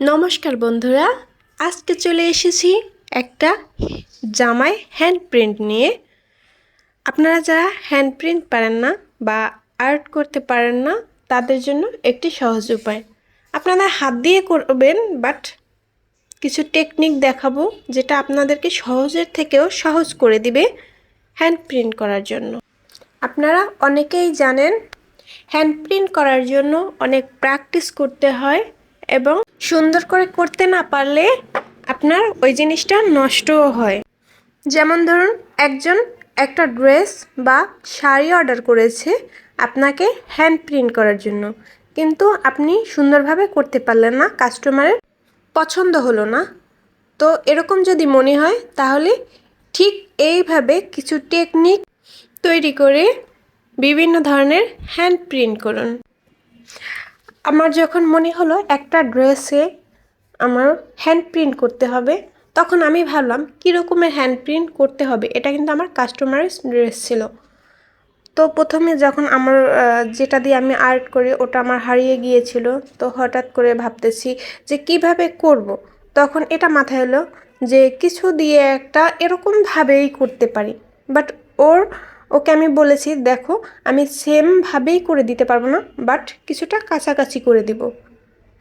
নমস্কার বন্ধুরা, আজকে চলে এসেছি একটা জামায় হ্যান্ড প্রিন্ট নিয়ে। আপনারা যারা হ্যান্ড প্রিন্ট পারেন না বা আর্ট করতে পারেন না, তাদের জন্য একটি সহজ উপায়। আপনারা হাত দিয়ে করবেন বাট কিছু টেকনিক দেখাবো, যেটা আপনাদেরকে সহজের থেকেও সহজ করে দিবে হ্যান্ড প্রিন্ট করার জন্য। আপনারা অনেকেই জানেন হ্যান্ড প্রিন্ট করার জন্য অনেক প্র্যাকটিস করতে হয়। এবং সুন্দর করে করতে না পারলে আপনার ওই জিনিসটা নষ্টও হয়। যেমন ধরুন, একজন একটা ড্রেস বা শাড়ি অর্ডার করেছে আপনাকে হ্যান্ড প্রিন্ট করার জন্য। কিন্তু আপনি সুন্দরভাবে করতে পারলেন না, কাস্টমারের পছন্দ হলো না। তো এরকম যদি মনে হয়, তাহলে ঠিক এইভাবে কিছু টেকনিক তৈরি করে বিভিন্ন ধরনের হ্যান্ড প্রিন্ট করুন। আমার যখন মনে হলো একটা ড্রেসে আমার হ্যান্ড প্রিন্ট করতে হবে, তখন আমি ভাবলাম, কী রকমের হ্যান্ড প্রিন্ট করতে হবে? এটা কিন্তু আমার কাস্টমারের ড্রেস ছিল। তো প্রথমে যখন আমার যেটা দিয়ে আমি আর্ট করি, ওটা আমার হারিয়ে গিয়েছিল। তো হঠাৎ করে ভাবতেছি যে কীভাবে করব। তখন এটা মাথায় এলো যে কিছু দিয়ে একটা এরকমভাবেই করতে পারি। বাট ওর ওকে আমি বলেছি, দেখো, আমি সেমভাবেই করে দিতে পারব না, বাট কিছুটা কাছাকাছি করে দিব।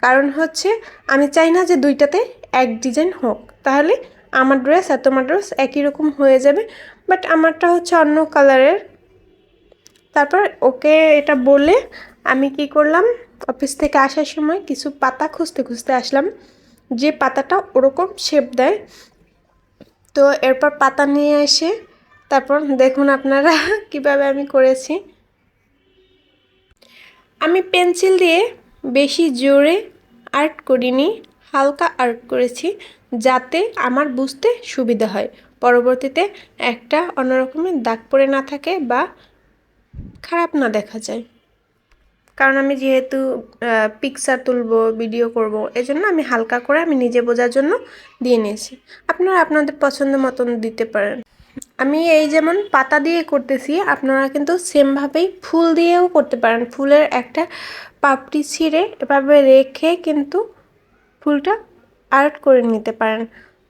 কারণ হচ্ছে, আমি চাই না যে দুইটাতে এক ডিজাইন হোক। তাহলে আমার ড্রেস আর তোমার ড্রেস একই রকম হয়ে যাবে, বাট আমারটা হচ্ছে অন্য কালারের। তারপর ওকে এটা বলে আমি কি করলাম, অফিস থেকে আসার সময় কিছু পাতা খুঁজতে খুঁজতে আসলাম। যে পাতাটা ওরকম শেপ দেয়, তো এরপর পাতা নিয়ে এসে তারপর দেখুন আপনারা কীভাবে আমি করেছি। আমি পেন্সিল দিয়ে বেশি জোরে আর্ট করিনি, হালকা আর্ট করেছি যাতে আমার বুঝতে সুবিধা হয়। পরবর্তীতে একটা অন্যরকমের দাগ পড়ে না থাকে বা খারাপ না দেখা যায়। কারণ আমি যেহেতু পিকচার তুলবো ভিডিও করব, এজন্য আমি হালকা করে আমি নিজে বোঝার জন্য দিয়ে নিয়েছি। আপনারা আপনাদের পছন্দ মতন দিতে পারেন। আমি এই যেমন পাতা দিয়ে করতেছি, আপনারা কিন্তু সেমভাবেই ফুল দিয়েও করতে পারেন। ফুলের একটা পাপড়ি ছিঁড়ে এভাবে রেখে কিন্তু ফুলটা আর্ট করে নিতে পারেন।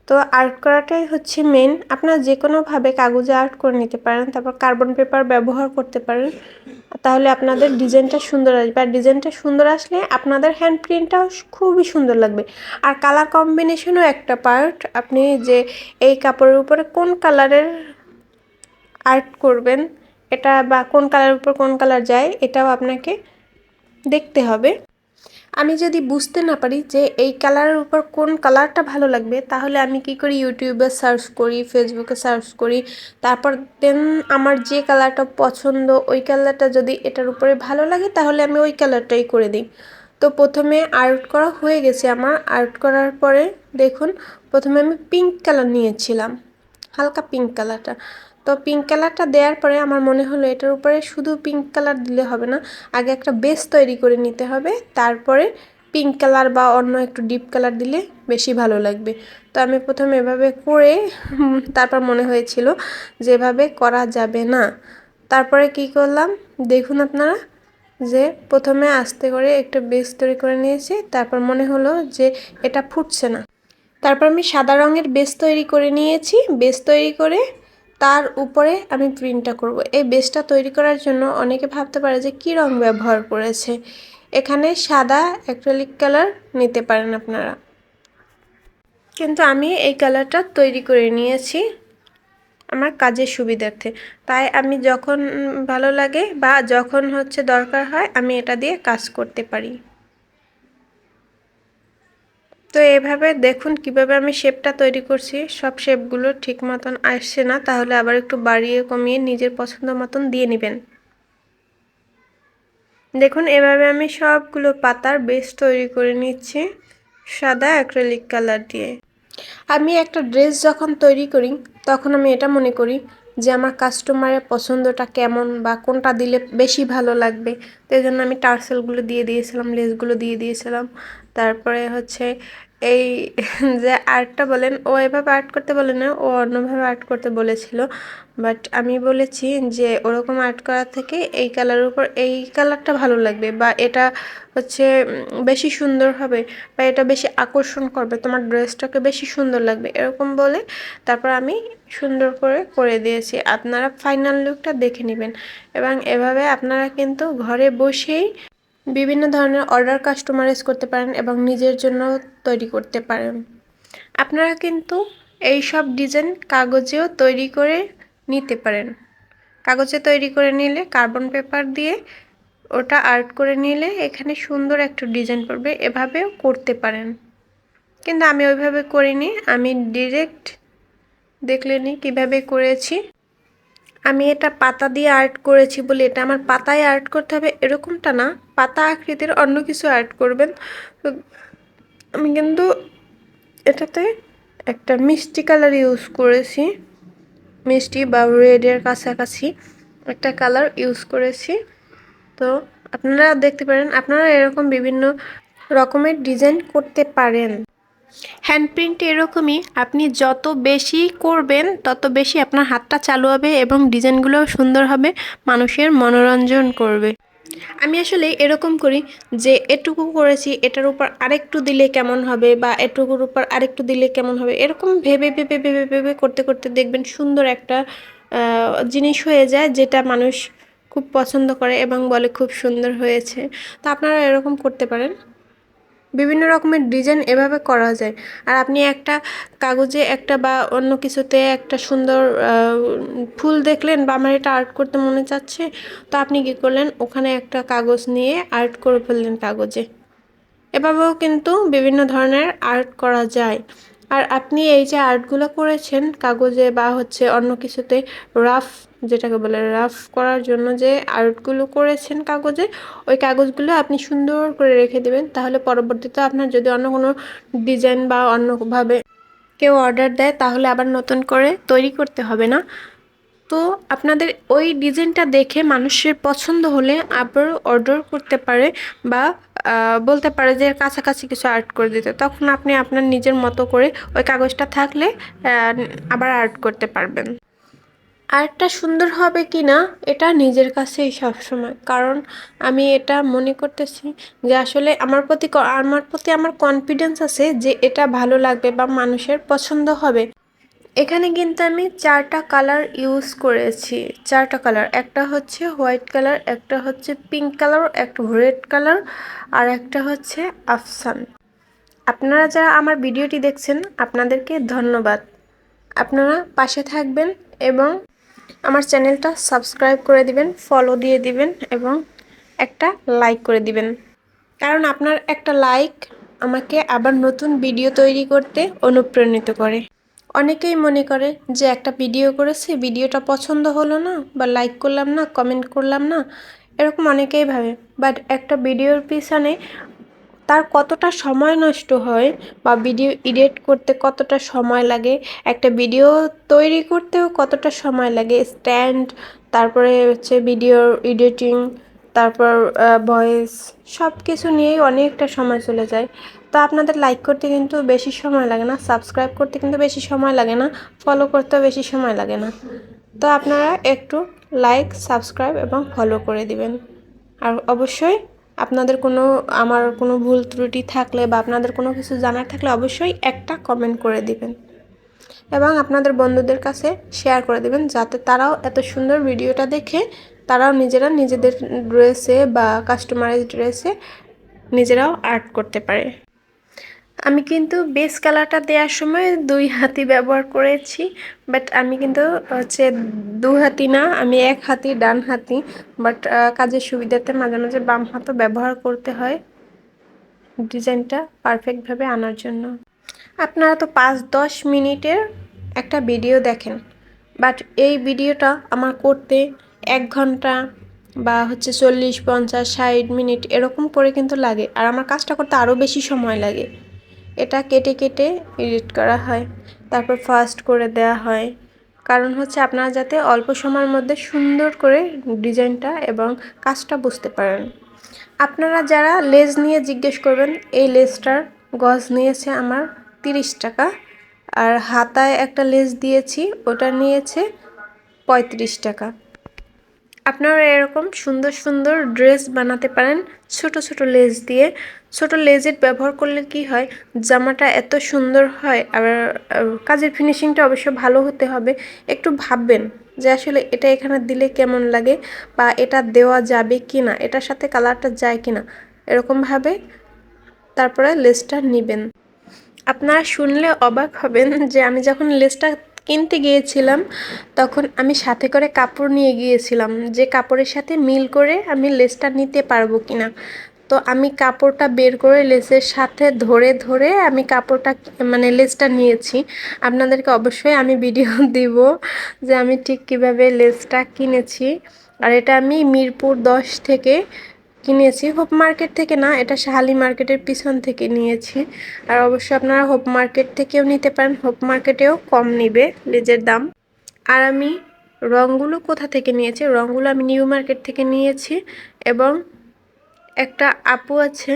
তো আর্ট করাটাই হচ্ছে মেন আপনারা যে কোনোভাবে কাগজে আর্ট করে নিতে পারেন, তারপর কার্বন পেপার ব্যবহার করতে পারেন। তাহলে আপনাদের ডিজাইনটা সুন্দর আসবে। আর ডিজাইনটা সুন্দর আসলে আপনাদের হ্যান্ড প্রিন্টটাও খুবই সুন্দর লাগবে। আর কালার কম্বিনেশনও একটা পার্ট আপনি যে এই কাপড়ের উপরে কোন কালারের আর্ট করবেন, এটা বা কোন কালারের উপর কোন কালার যায়, এটাও আপনাকে দেখতে হবে। আমি যদি বুঝতে না পারি যে এই কালারের উপর কোন কালারটা ভালো লাগবে, তাহলে আমি কি করি? ইউটিউবে সার্চ করি, ফেসবুকে সার্চ করি। তারপর দেন আমার যে কালারটা পছন্দ, ওই কালারটা যদি এটার উপরে ভালো লাগে, তাহলে আমি ওই কালারটাই করে দিই। তো প্রথমে আর্ট করা হয়ে গেছে আমার। আর্ট করার পরে দেখুন, প্রথমে আমি পিঙ্ক কালার নিয়েছিলাম, হালকা পিঙ্ক কালারটা। তো পিঙ্ক কালারটা দেওয়ার পরে আমার মনে হলো এটার উপরে শুধু পিঙ্ক কালার দিলে হবে না, আগে একটা বেস তৈরি করে নিতে হবে, তারপরে পিঙ্ক কালার বা অন্য একটু ডিপ কালার দিলে বেশি ভালো লাগবে। তো আমি প্রথমে এভাবে করে তারপর মনে হয়েছিল যেভাবে করা যাবে না। তারপরে কি করলাম, দেখুন আপনারা, যে প্রথমে আস্তে করে একটু বেস তৈরি করে নিয়েছি, তারপর মনে হলো যে এটা ফুটছে না। তারপর আমি সাদা রঙের বেস তৈরি করে নিয়েছি বেস তৈরি করে তার উপরে আমি প্রিন্টটা করব। এই বেসটা তৈরি করার জন্য অনেকে ভাবতে পারে যে কী রং ব্যবহার করেছে। এখানে সাদা অ্যাক্রেলিক কালার নিতে পারেন আপনারা। কিন্তু আমি এই কালারটা তৈরি করে নিয়েছি আমার কাজের সুবিধার্থে। তাই আমি যখন ভালো লাগে বা যখন হচ্ছে দরকার হয় আমি এটা দিয়ে কাজ করতে পারি। তো এভাবে দেখুন কীভাবে আমি শেপটা তৈরি করছি। সব শেপগুলো ঠিক মতন আসছে না, তাহলে আবার একটু বাড়িয়ে কমিয়ে নিজের পছন্দ মতন দিয়ে নেবেন। দেখুন, এভাবে আমি সবগুলো পাতার বেস তৈরি করে নিচ্ছি, সাদা অ্যাক্রেলিক কালার দিয়ে। আমি একটা ড্রেস যখন তৈরি করি, তখন আমি এটা মনে করি যে আমার কাস্টমারের পছন্দটা কেমন বা কোনটা দিলে বেশি ভালো লাগবে। তো এই জন্য আমি টার্সেলগুলো দিয়ে দিয়েছিলাম, লেসগুলো দিয়ে দিয়েছিলাম। তারপরে হচ্ছে এই যে আর্টটা বলেন, ও এভাবে আর্ট করতে বলে না, ও অন্যভাবে আর্ট করতে বলেছিল। বাট আমি বলেছি যে, ওরকম আর্ট করার থেকে এই কালারের উপর, এই কালারটা ভালো লাগবে বা এটা হচ্ছে বেশি সুন্দর হবে বা এটা বেশি আকর্ষণ করবে, তোমার ড্রেসটাকে বেশি সুন্দর লাগবে, এরকম বলে তারপর আমি সুন্দর করে করে দিয়েছি। আপনারা ফাইনাল লুকটা দেখে নেবেন। এবং এভাবে আপনারা কিন্তু ঘরে বসেই বিভিন্ন ধরনের অর্ডার কাস্টমাইজ করতে পারেন এবং নিজের জন্য তৈরি করতে পারেন। আপনারা কিন্তু এই সব ডিজাইন কাগজেও তৈরি করে নিতে পারেন। কাগজে তৈরি করে নিলে কার্বন পেপার দিয়ে ওটা আর্ট করে নিলে এখানে সুন্দর একটা ডিজাইন পড়বে, এভাবেও করতে পারেন। কিন্তু আমি ওইভাবে করিনি, আমি ডিরেক্ট দেখলেনি কীভাবে করেছি। আমি এটা পাতা দিয়ে আর্ট করেছি বলে এটা আমার পাতায় আর্ট করতে হবে, এরকমটা না। পাতা আকৃতির অন্য কিছু আর্ট করবেন। তো আমি কিন্তু এটাতে একটা মিষ্টি কালার ইউজ করেছি। মিষ্টি বা রেডের কাছাকাছি একটা কালার ইউজ করেছি। তো আপনারা দেখতে পারেন, আপনারা এরকম বিভিন্ন রকমের ডিজাইন করতে পারেন। হ্যান্ডপ্রিন্ট এরকমই, আপনি যত বেশি করবেন, তত বেশি আপনার হাতটা চালু হবে এবং ডিজাইনগুলোও সুন্দর হবে, মানুষের মনোরঞ্জন করবে। আমি আসলে এরকম করি যে এটুকু করেছি, এটার উপর আরেকটু দিলে কেমন হবে বা এটুকুর উপর আরেকটু দিলে কেমন হবে, এরকম ভেবে ভেবে ভেবে ভেবে করতে করতে দেখবেন সুন্দর একটা জিনিস হয়ে যায় যেটা মানুষ খুব পছন্দ করে এবং বলে খুব সুন্দর হয়েছে। তো আপনারা এরকম করতে পারেন। বিভিন্ন রকমের ডিজাইন এভাবে করা যায়। আর আপনি একটা কাগজে একটা বা অন্য কিছুতে একটা সুন্দর ফুল দেখলেন বা আমার এটা আর্ট করতে মনে চাচ্ছে, তো আপনি কী করলেন? ওখানে একটা কাগজ নিয়ে আর্ট করে ফেললেন কাগজে। এভাবেও কিন্তু বিভিন্ন ধরনের আর্ট করা যায়। আর আপনি এই যে আর্টগুলো করেছেন কাগজে বা হচ্ছে অন্য কিছুতে রাফ যেটাকে বলে রাফ করার জন্য যে আর্টগুলো করেছেন কাগজে, ওই কাগজগুলো আপনি সুন্দর করে রেখে দেবেন। তাহলে পরবর্তীতে আপনার যদি অন্য কোনো ডিজাইন বা অন্যভাবে কেউ অর্ডার দেয়, তাহলে আবার নতুন করে তৈরি করতে হবে না। তো আপনাদের ওই ডিজাইনটা দেখে মানুষের পছন্দ হলে আবার অর্ডার করতে পারে বা বলতে পারে যে কাছাকাছি কিছু আর্ট করে দিতে। তখন আপনি আপনার নিজের মতো করে ওই কাগজটা থাকলে আবার আর্ট করতে পারবেন। আর্টটা সুন্দর হবে কি না এটা নিজের কাছেই সবসময়। কারণ আমি এটা মনে করতেছি যে আসলে আমার প্রতি আমার প্রতি আমার কনফিডেন্স আছে যে এটা ভালো লাগবে বা মানুষের পছন্দ হবে। এখানে কিন্তু আমি চারটা কালার ইউজ করেছি। চারটা কালার একটা হচ্ছে হোয়াইট কালার একটা হচ্ছে পিঙ্ক কালার একটা রেড কালার আর একটা হচ্ছে আফসান। আপনারা যারা আমার ভিডিওটি দেখছেন, আপনাদেরকে ধন্যবাদ। আপনারা পাশে থাকবেন এবং আমার চ্যানেলটা সাবস্ক্রাইব করে দিবেন ফলো দিয়ে দিবেন এবং একটা লাইক করে দিবেন। কারণ আপনার একটা লাইক আমাকে আবার নতুন ভিডিও তৈরি করতে অনুপ্রাণিত করে। অনেকেই মনে করে যে একটা ভিডিও করেছি ভিডিওটা পছন্দ হলো না বা লাইক করলাম না কমেন্ট করলাম না, এরকম অনেকেই ভাবে। বাট একটা ভিডিওর পিছনে তার কতটা সময় নষ্ট হয় বা ভিডিও এডিট করতে কতটা সময় লাগে, একটা ভিডিও তৈরি করতেও কতটা সময় লাগে, স্ট্যান্ড, তারপরে হচ্ছে ভিডিও এডিটিং, তারপর ভয়েস সব কিছু নিয়েই অনেকটা সময় চলে যায়। তো আপনাদের লাইক করতে কিন্তু বেশি সময় লাগে না সাবস্ক্রাইব করতে কিন্তু বেশি সময় লাগে না ফলো করতেও বেশি সময় লাগে না। তো আপনারা একটু লাইক সাবস্ক্রাইব এবং ফলো করে দিবেন। আর অবশ্যই আপনাদের কোনো, আমার কোনো ভুল ত্রুটি থাকলে বা আপনাদের কোনো কিছু জানার থাকলে অবশ্যই একটা কমেন্ট করে দিবেন। এবং আপনাদের বন্ধুদের কাছে শেয়ার করে দেবেন যাতে তারাও এত সুন্দর ভিডিওটা দেখে তারাও নিজেরা নিজেদের ড্রেসে বা কাস্টমাইজ ড্রেসে নিজেরাও আর্ট করতে পারে। আমি কিন্তু বেস কালারটা দেওয়ার সময় দুই হাতি ব্যবহার করেছি বাট আমি কিন্তু হচ্ছে দু হাতি না, আমি এক হাতি, ডান হাতি বাট কাজের সুবিধাতে মাঝে মাঝে বাম হাতও ব্যবহার করতে হয়। ডিজাইনটা পারফেক্টভাবে আনার জন্য। আপনারা তো পাঁচ দশ মিনিটের একটা ভিডিও দেখেন বাট এই ভিডিওটা আমার করতে এক ঘণ্টা বা হচ্ছে চল্লিশ, পঞ্চাশ, ষাট মিনিট এরকম করে কিন্তু লাগে, আর আমার কাজটা করতে আরও বেশি সময় লাগে। এটা কেটে কেটে এডিট করা হয়, তারপর ফাস্ট করে দেয়া হয়। কারণ হচ্ছে আপনারা যাতে অল্প সময়ের মধ্যে সুন্দর করে ডিজাইনটা এবং কাজটা বুঝতে পারেন। আপনারা যারা লেজ নিয়ে জিজ্ঞেস করবেন, এই লেজটার গজ নিয়েছে আমার তিরিশ টাকা, আর হাতায় একটা লেজ দিয়েছি, ওটা নিয়েছে পঁয়ত্রিশ টাকা। আপনারা এরকম সুন্দর সুন্দর ড্রেস বানাতে পারেন ছোট ছোট লেজ দিয়ে। ছোট লেজের ব্যবহার করলে কি হয়? জামাটা এত সুন্দর হয় আর কাজের ফিনিশিংটা অবশ্য ভালো হতে হবে। একটু ভাববেন যে আসলে এটা এখানে দিলে কেমন লাগে বা এটা দেওয়া যাবে কি না এটার সাথে কালারটা যায় কি না এরকমভাবে তারপরে লেসটা নেবেন। আপনারা শুনলে অবাক হবেন যে আমি যখন লেসটা কিনতে গিয়েছিলাম, তখন আমি সাথে করে কাপড় নিয়ে গিয়েছিলাম, যে কাপড়ের সাথে মিল করে আমি লেসটা নিতে পারব কি না তো আমি কাপড়টা বের করে লেসের সাথে ধরে ধরে আমি কাপড়টা মানে লেসটা নিয়েছি। আপনাদেরকে অবশ্যই আমি ভিডিও দিব যে আমি ঠিক কীভাবে লেসটা কিনেছি। আর এটা আমি মিরপুর দশ থেকে কিনেছি। হোপ মার্কেট থেকে না, এটা শাহালি মার্কেটের পিছন থেকে নিয়েছি। আর অবশ্যই আপনারা হোপ মার্কেট থেকেও নিতে পারেন। হোপ মার্কেটেও কম নিবে লেজের দাম। আর আমি রঙগুলো কোথা থেকে নিয়েছি? রঙগুলো আমি নিউ মার্কেট থেকে নিয়েছি এবং একটা আপু আছে,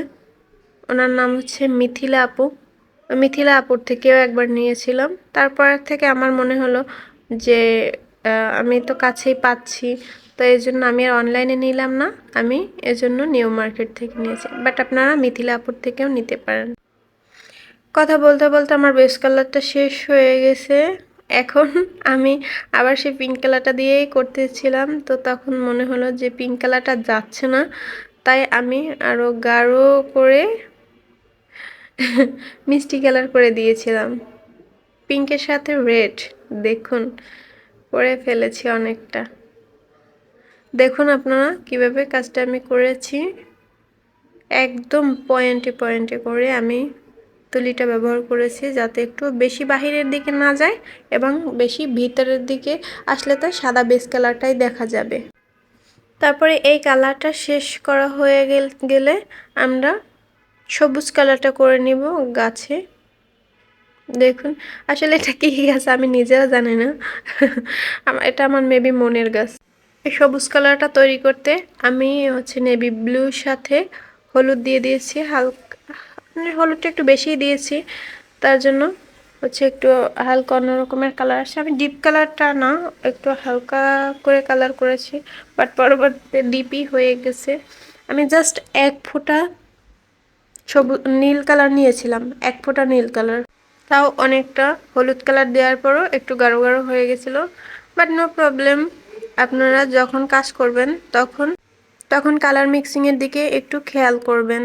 ওনার নাম হচ্ছে মিথিলা আপু। মিথিলা আপুর থেকেও একবার নিয়েছিলাম। তারপর থেকে আমার মনে হলো যে আমি তো কাছেই পাচ্ছি। তো এই জন্য আমি আর অনলাইনে নিলাম না। আমি এজন্য নিউ মার্কেট থেকে নিয়েছি। বাট আপনারা মিথিলাপুর থেকেও নিতে পারেন। কথা বলতে বলতে আমার বেস কালারটা শেষ হয়ে গেছে। এখন আমি আবার সেই পিঙ্ক কালারটা দিয়েই করতেছিলাম। তো তখন মনে হলো যে পিঙ্ক কালারটা যাচ্ছে না। তাই আমি আরও গাঢ় করে মিষ্টি কালার করে দিয়েছিলাম। পিঙ্কের সাথে রেড দেখুন করে ফেলেছি অনেকটা। দেখুন আপনারা কীভাবে কাজটা আমি করেছি। একদম পয়েন্টে পয়েন্টে করে আমি তুলিটা ব্যবহার করেছি যাতে একটু বেশি বাহিরের দিকে না যায় এবং বেশি ভিতরের দিকে আসলে তো সাদা বেস কালারটাই দেখা যাবে। তারপরে এই কালারটা শেষ করা হয়ে গেলে আমরা সবুজ কালারটা করে নিব গাছে। দেখুন, আসলে এটা কী গাছ আমি নিজেও জানি না। এটা আমার মেবি মনের গাছ। এই সবুজ কালারটা তৈরি করতে আমি হচ্ছে নেভি ব্লুর সাথে হলুদ দিয়ে দিয়েছি, হালকা মানে হলুদটা একটু বেশিই দিয়েছি। তার জন্য হচ্ছে একটু হালকা অন্য রকমের কালার আসছে আমি ডিপ কালারটা না, একটু হালকা করে কালার করেছি বাট পরবর্তীতে ডিপই হয়ে গেছে। আমি জাস্ট এক ফোঁটা সবুজ নীল কালার নিয়েছিলাম, এক ফোঁটা নীল কালার তাও অনেকটা হলুদ কালার দেওয়ার পরও একটু গাঢ় গাঢ় হয়ে গেছিল বাট নো প্রবলেম আপনারা যখন কাজ করবেন তখন তখন কালার মিক্সিংয়ের দিকে একটু খেয়াল করবেন।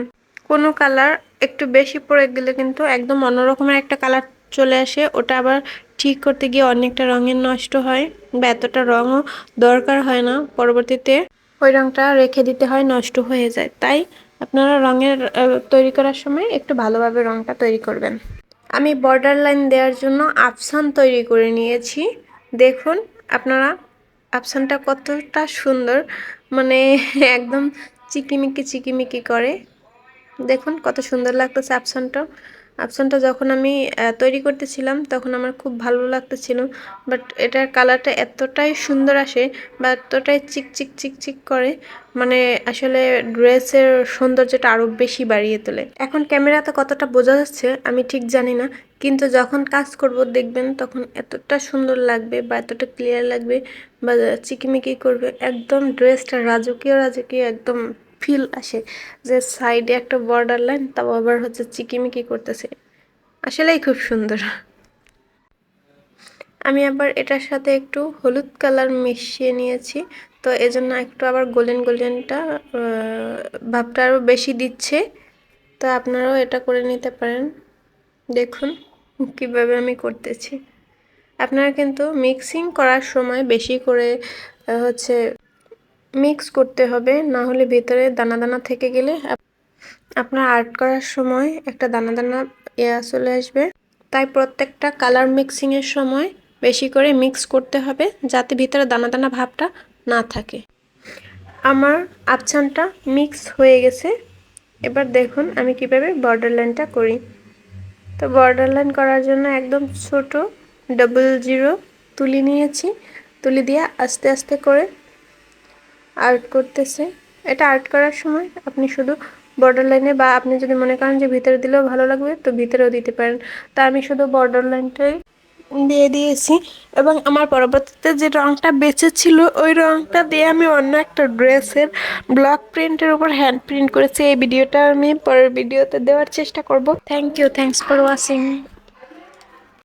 কোনো কালার একটু বেশি পড়ে গেলে কিন্তু একদম অন্যরকমের একটা কালার চলে আসে। ওটা আবার ঠিক করতে গিয়ে অনেকটা রঙের নষ্ট হয় বা এতটা রঙও দরকার হয় না। পরবর্তীতে ওই রঙটা রেখে দিতে হয়, নষ্ট হয়ে যায়। তাই আপনারা রঙের তৈরি করার সময় একটু ভালোভাবে রঙটা তৈরি করবেন। আমি বর্ডার লাইন দেওয়ার জন্য আফসান তৈরি করে নিয়েছি। দেখুন, আপনারা আফসানটা কতটা সুন্দর মানে একদম চিকিমিকি চিকিমিকি করে। দেখুন কত সুন্দর লাগতেছে আফসানটা আফসানটা যখন আমি তৈরি করতেছিলাম, তখন আমার খুব ভালো লাগতেছিল। বাট এটার কালারটা এতটাই সুন্দর আসে বা এতটাই চিক চিক চিক চিক করে মানে আসলে ড্রেসের সৌন্দর্যটা আরও বেশি বাড়িয়ে তোলে। এখন ক্যামেরাতে কতটা বোঝা যাচ্ছে, আমি ঠিক জানি না। কিন্তু যখন কাজ করব, দেখবেন তখন এতটা সুন্দর লাগবে বা এতটা ক্লিয়ার লাগবে বা চিকিমিকি করবে। একদম ড্রেসটা রাজকীয় রাজকীয়, একদম ফিল আসে যে সাইডে একটা বর্ডার লাইন তাও আবার হচ্ছে চিকিমিকি করতেছে। আসলেই খুব সুন্দর। আমি আবার এটার সাথে একটু হলুদ কালার মিশিয়ে নিয়েছি, তো এজন্য একটু আবার গোল্ডেন গোল্ডেনটা ভাবটা আরও বেশি দিচ্ছে। তো আপনারাও এটা করে নিতে পারেন। দেখুন কীভাবে আমি করতেছি। আপনারা কিন্তু মিক্সিং করার সময় বেশি করে হচ্ছে মিক্স করতে হবে, না হলে ভেতরে দানা দানা থেকে গেলে আপনার আর্ট করার সময় একটা দানা দানা ইয়া চলে আসবে। তাই প্রত্যেকটা কালার মিক্সিংয়ের সময় বেশি করে মিক্স করতে হবে, যাতে ভিতরে দানা দানা ভাবটা না থাকে। আমার আবছানটা মিক্স হয়ে গেছে। এবার দেখুন আমি কীভাবে বর্ডার লাইনটা করি। তো বর্ডার লাইন করার জন্য একদম ছোট ডাবল জিরো তুলি নিয়েছি। তুলি দিয়ে আস্তে আস্তে করে আর্ট করতেছে। এটা আর্ট করার সময় আপনি শুধু বর্ডার লাইনে বা আপনি যদি মনে করেন যে ভিতরে দিলেও ভালো লাগবে, তো ভিতরেও দিতে পারেন। তা আমি শুধু বর্ডার লাইনটাই দিয়ে দিয়েছি। এবং আমার পরবর্তীতে যে রঙটা বেঁচে ছিল ওই রঙটা দিয়ে আমি অন্য একটা ড্রেসের ব্লক প্রিন্টের উপর হ্যান্ড প্রিন্ট করেছি। এই ভিডিওটা আমি পরের ভিডিওতে দেওয়ার চেষ্টা করব। Thank you thanks for watching